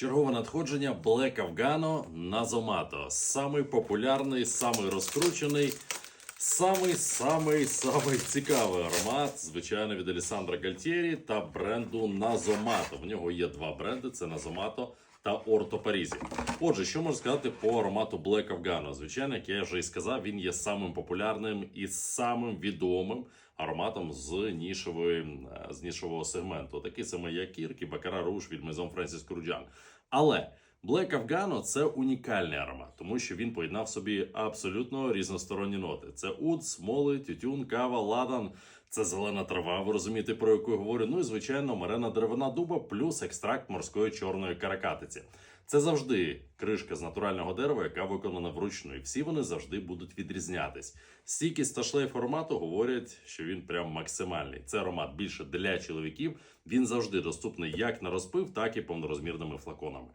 Чергове надходження Black Afgano на Zomato. Самий популярний, самий розкручений, самий самий самий цікавий аромат, звичайно, від Алісандра Гальтєрі та бренду Назомато. В нього є два бренди: це Nazomato та Орто Парізі. Отже, що можна сказати по аромату Black Afghana? Звичайно, як я вже і сказав, він є самим популярним і самим відомим ароматом з нішової е, з нішового сегменту. Такий саме як Кірк Бакара Руш від Maison Francis Kurkdjian. Але Black Afgano – це унікальний аромат, тому що він поєднав в собі абсолютно різносторонні ноти. Це уд, смоли, тютюн, кава, ладан. Це зелена трава, ви розумієте, про яку я говорю. Ну і звичайно, марена деревина дуба плюс екстракт морської чорної каракатиці. Це завжди кришка з натурального дерева, яка виконана вручну, і всі вони завжди будуть відрізнятись. Стійкість та шлейф аромату говорять, що він прям максимальний. Це аромат більше для чоловіків. Він завжди доступний як на розпив, так і повнорозмірними флаконами.